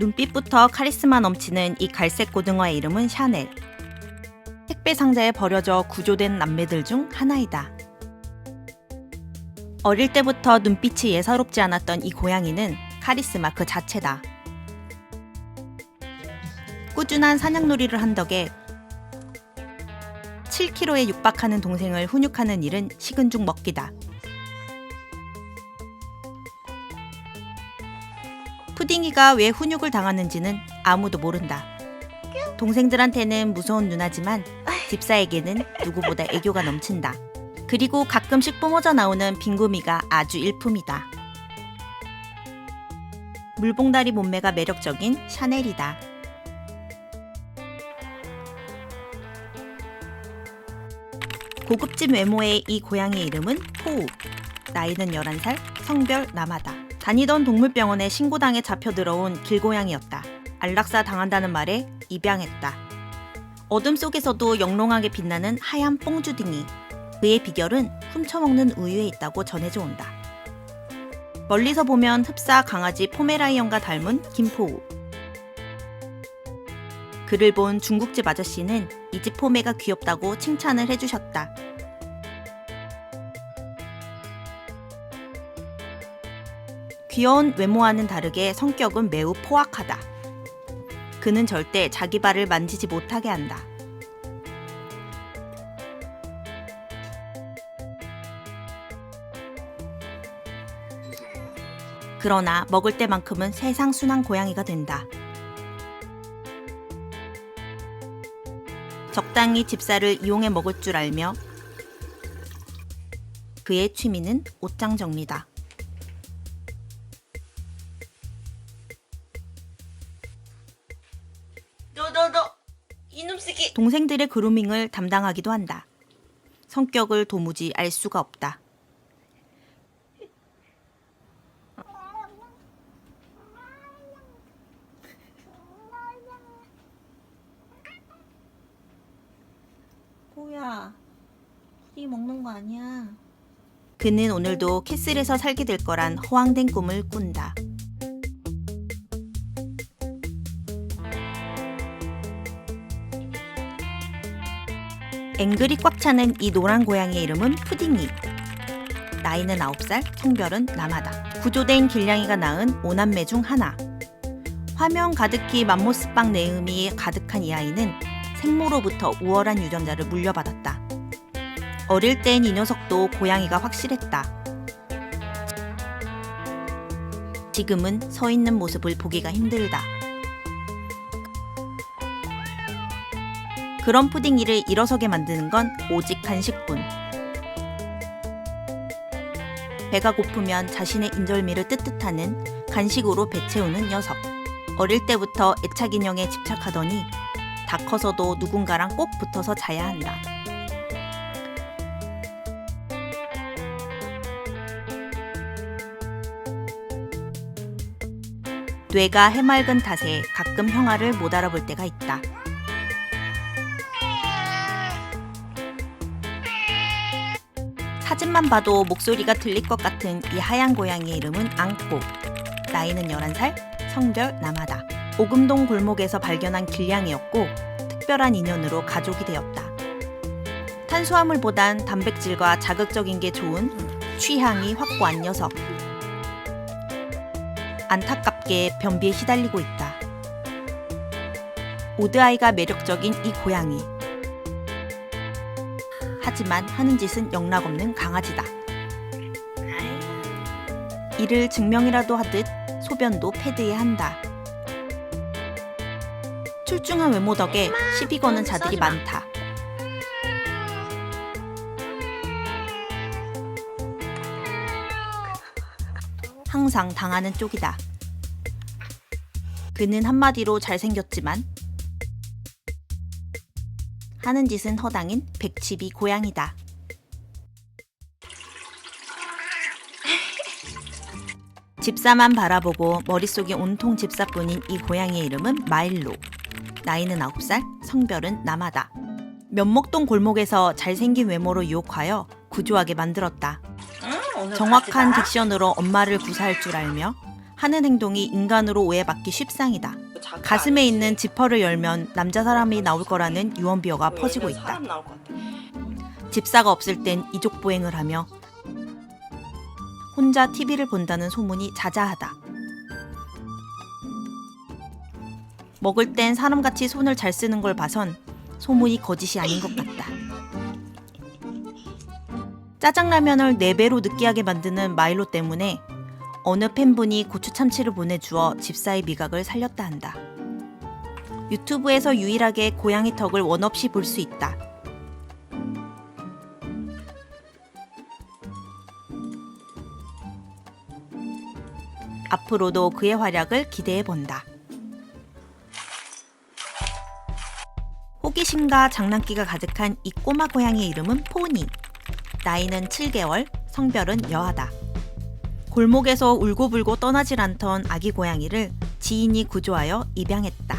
눈빛부터 카리스마 넘치는 이 갈색 고등어의 이름은 샤넬. 택배 상자에 버려져 구조된 남매들 중 하나이다. 어릴 때부터 눈빛이 예사롭지 않았던 이 고양이는 카리스마 그 자체다. 꾸준한 사냥놀이를 한 덕에 7kg에 육박하는 동생을 훈육하는 일은 식은 죽 먹기다. 푸딩이가 왜 훈육을 당하는지는 아무도 모른다. 동생들한테는 무서운 누나지만 집사에게는 누구보다 애교가 넘친다. 그리고 가끔씩 뿜어져 나오는 빙구미가 아주 일품이다. 물봉다리 몸매가 매력적인 샤넬이다. 고급진 외모의 이 고양이 이름은 포우. 나이는 11살, 성별 남하다. 다니던 동물병원에 신고당해 잡혀 들어온 길고양이였다. 안락사 당한다는 말에 입양했다. 어둠 속에서도 영롱하게 빛나는 하얀 뽕주둥이. 그의 비결은 훔쳐먹는 우유에 있다고 전해져 온다. 멀리서 보면 흡사 강아지 포메라이언과 닮은 김포우. 그를 본 중국집 아저씨는 이 집 포메가 귀엽다고 칭찬을 해주셨다. 귀여운 외모와는 다르게 성격은 매우 포악하다. 그는 절대 자기 발을 만지지 못하게 한다. 그러나 먹을 때만큼은 세상 순한 고양이가 된다. 적당히 집사를 이용해 먹을 줄 알며 그의 취미는 옷장 정리다. 동생들의 그루밍을 담당하기도 한다. 성격을 도무지 알 수가 없다. 뭐야? 푸딩 먹는 거 아니야? 그는 오늘도 캐슬에서 살게 될 거란 허황된 꿈을 꾼다. 앵글이 꽉 차는 이 노란 고양이의 이름은 푸딩이. 나이는 9살, 성별은 남하다. 구조된 길냥이가 낳은 오남매 중 하나. 화면 가득히 맘모스빵 내음이 가득한 이 아이는 생모로부터 우월한 유전자를 물려받았다. 어릴 땐 이 녀석도 고양이가 확실했다. 지금은 서 있는 모습을 보기가 힘들다. 그런 푸딩이를 일어서게 만드는 건 오직 간식뿐. 배가 고프면 자신의 인절미를 뜨뜻하는 간식으로 배 채우는 녀석. 어릴 때부터 애착 인형에 집착하더니 다 커서도 누군가랑 꼭 붙어서 자야 한다. 뇌가 해맑은 탓에 가끔 형아를 못 알아볼 때가 있다. 사진만 봐도 목소리가 들릴 것 같은 이 하얀 고양이의 이름은 앙꼬. 나이는 11살, 성별 남하다. 오금동 골목에서 발견한 길냥이였고 특별한 인연으로 가족이 되었다. 탄수화물보단 단백질과 자극적인 게 좋은 취향이 확고한 녀석. 안타깝게 변비에 시달리고 있다. 오드아이가 매력적인 이 고양이. 하지만 하는 짓은 영락없는 강아지다. 이를 증명이라도 하듯 소변도 패드에 한다. 출중한 외모 덕에 시비 거는 자들이 많다. 항상 당하는 쪽이다. 그는 한마디로 잘생겼지만 하는 짓은 허당인 백치비 고양이다. 집사만 바라보고 머릿속이 온통 집사뿐인 이 고양이의 이름은 마일로. 나이는 9살, 성별은 남하다. 면목동 골목에서 잘생긴 외모로 유혹하여 구조하게 만들었다. 응, 정확한. 딕션으로 엄마를 구사할 줄 알며 하는 행동이 인간으로 오해받기 쉽상이다. 가슴에. 있는 지퍼를 열면 남자 사람이 나올 거라는 유언비어가 뭐 퍼지고 있다. 집사가 없을 땐 이족 보행을 하며 혼자 TV를 본다는 소문이 자자하다. 먹을 땐 사람같이 손을 잘 쓰는 걸 봐선 소문이 거짓이 아닌 것 같다. 짜장라면을 4배로 느끼하게 만드는 마일로 때문에 어느 팬분이 고추 참치를 보내주어 집사의 미각을 살렸다 한다. 유튜브에서 유일하게 고양이 턱을 원 없이 볼 수 있다. 앞으로도 그의 활약을 기대해 본다. 호기심과 장난기가 가득한 이 꼬마 고양이의 이름은 포니. 나이는 7개월, 성별은 여하다. 골목에서 울고불고 떠나질 않던 아기 고양이를 지인이 구조하여 입양했다.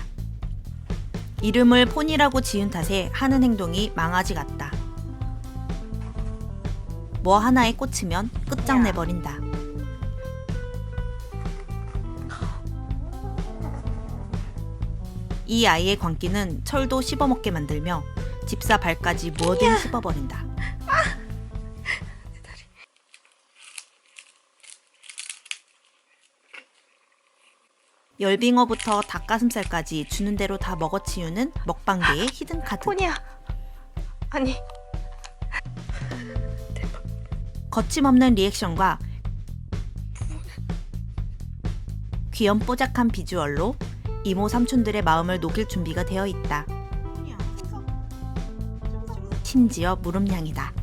이름을 포니라고 지은 탓에 하는 행동이 망아지 같다. 뭐 하나에 꽂히면 끝장내버린다. 이 아이의 광기는 철도 씹어먹게 만들며 집사 발까지 뭐든 씹어버린다. 열빙어부터 닭가슴살까지 주는 대로 다 먹어치우는 먹방계의 히든 카드. 폰이야. 아니 거침없는 리액션과 귀염뽀짝한 비주얼로 이모 삼촌들의 마음을 녹일 준비가 되어 있다. 심지어 무릎냥이다.